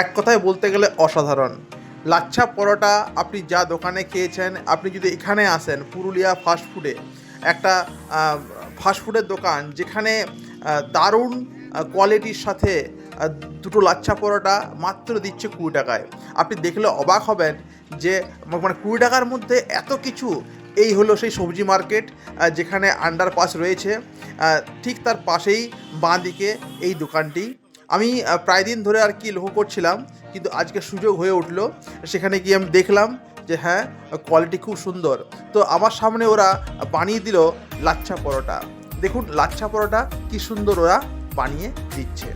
এক কথায় বলতে গেলে অসাধারণ। লাচ্ছা পরোটা আপনি যা দোকানে খেয়েছেন, আপনি যদি এখানে আসেন পুরুলিয়া ফাস্টফুডে একটা ফাস্টফুডের দোকান যেখানে দারুণ কোয়ালিটির সাথে দুটো লাচ্ছা পরোটা মাত্র দিচ্ছে কুড়ি টাকায়। আপনি দেখলে অবাক হবেন যে মানে কুড়ি টাকার মধ্যে এত কিছু, এই হলো সেই সবজি মার্কেট যেখানে আন্ডারপাস রয়েছে। ঠিক তার পাশেই বাঁ দিকে এই দোকানটি। আমি প্রায় দিন ধরে আর কি লক্ষ্য করছিলাম, কিন্তু আজকে সুযোগ হয়ে উঠল। সেখানে গিয়ে আমি দেখলাম যে হ্যাঁ কোয়ালিটি খুব সুন্দর। তো আমার সামনে ওরা বানিয়ে দিল লাচ্ছা পরোটা। দেখুন, লাচ্ছা পরোটা কি সুন্দর ওরা বানিয়ে দিচ্ছে।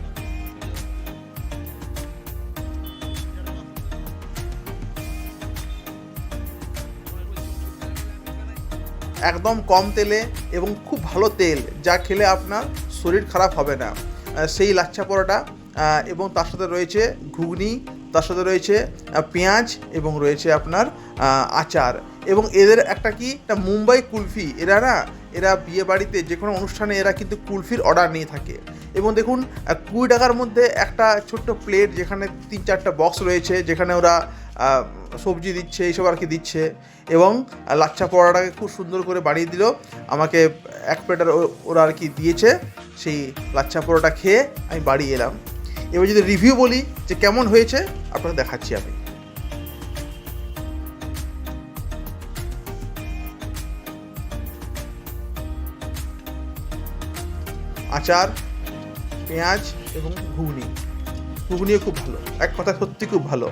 একদম কম তেলে এবং খুব ভালো তেল, যা খেলে আপনার শরীর খারাপ হবে না। সেই লাচ্ছা পরোটা এবং তার সাথে রয়েছে ঘুগনি, তার সাথে রয়েছে পেঁয়াজ এবং রয়েছে আপনার আচার। এবং এদের একটা কি? মুম্বাই কুলফি। এরা না, এরা বিয়ে বাড়িতে যে কোনো অনুষ্ঠানে এরা কিন্তু কুলফির অর্ডার নিয়ে থাকে। এবং দেখুন কুড়ি টাকার মধ্যে একটা ছোট্ট প্লেট যেখানে তিন চারটা বক্স রয়েছে, যেখানে ওরা সবজি দিচ্ছে, এইসব আর কি দিচ্ছে। এবং লাচ্ছা পরোটাকে খুব সুন্দর করে বানিয়ে দিল। আমাকে এক প্লেটার ওরা আর কি দিয়েছে। সেই লাচ্ছা পরোটা খেয়ে আমি বাড়ি এলাম। এবার যদি রিভিউ বলি যে কেমন হয়েছে আপনাকে দেখাচ্ছি আমি। আচার পেঁয়াজ এবং ঘুগনি। ঘুগনিও খুব ভালো। এক কথা সত্যি খুব ভালো।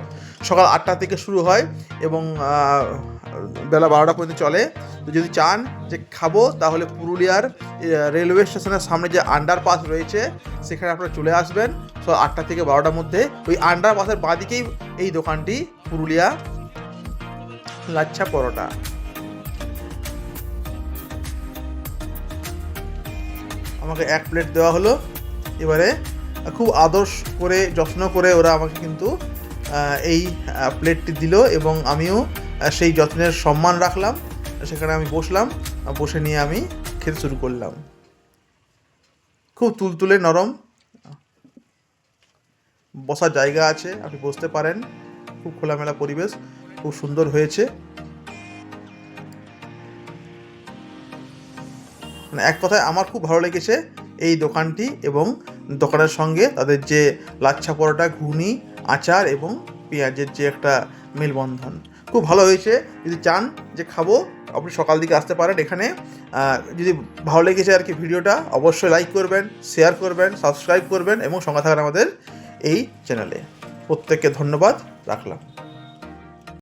সকাল আটটা থেকে শুরু হয় এবং বেলা বারোটা পর্যন্ত চলে। তো যদি চান যে খাব, তাহলে পুরুলিয়ার রেলওয়ে স্টেশনের সামনে যে আন্ডারপাস রয়েছে, সেখানে আপনারা চলে আসবেন। সকাল আটটা থেকে বারোটার মধ্যে। ওই আন্ডারপাসের বাঁদিকেই এই দোকানটি, পুরুলিয়া লাচ্ছা পরোটা। আমাকে এক প্লেট দেওয়া হলো। এবারে খুব আদর্শ করে, যত্ন করে ওরা আমাকে কিন্তু এই প্লেটটি দিল এবং আমিও সেই যত্নের সম্মান রাখলাম। সেখানে আমি বসলাম বসে নিয়ে আমি খেতে শুরু করলাম। খুব তুলতুলে নরম। বসার জায়গা আছে, আপনি বসতে পারেন। খুব খোলামেলা পরিবেশ, খুব সুন্দর হয়েছে। মানে এক কথায় আমার খুব ভালো লেগেছে। এই দোকানটি এবং দোকানের সঙ্গে তাদের যে লাচ্ছা পরোটা, ঘুগনি, আচার এবং পেঁয়াজের যে একটা মেলবন্ধন। খুব ভালো হয়েছে। যদি চান যে খাব, আপনি সকাল দিকে আসতে পারেন এখানে। যদি ভালো লেগেছে আর কি ভিডিওটা, অবশ্যই লাইক করবেন শেয়ার করবেন সাবস্ক্রাইব করবেন এবং সঙ্গে থাকেন আমাদের এই চ্যানেলে প্রত্যেককে ধন্যবাদ। রাখলাম।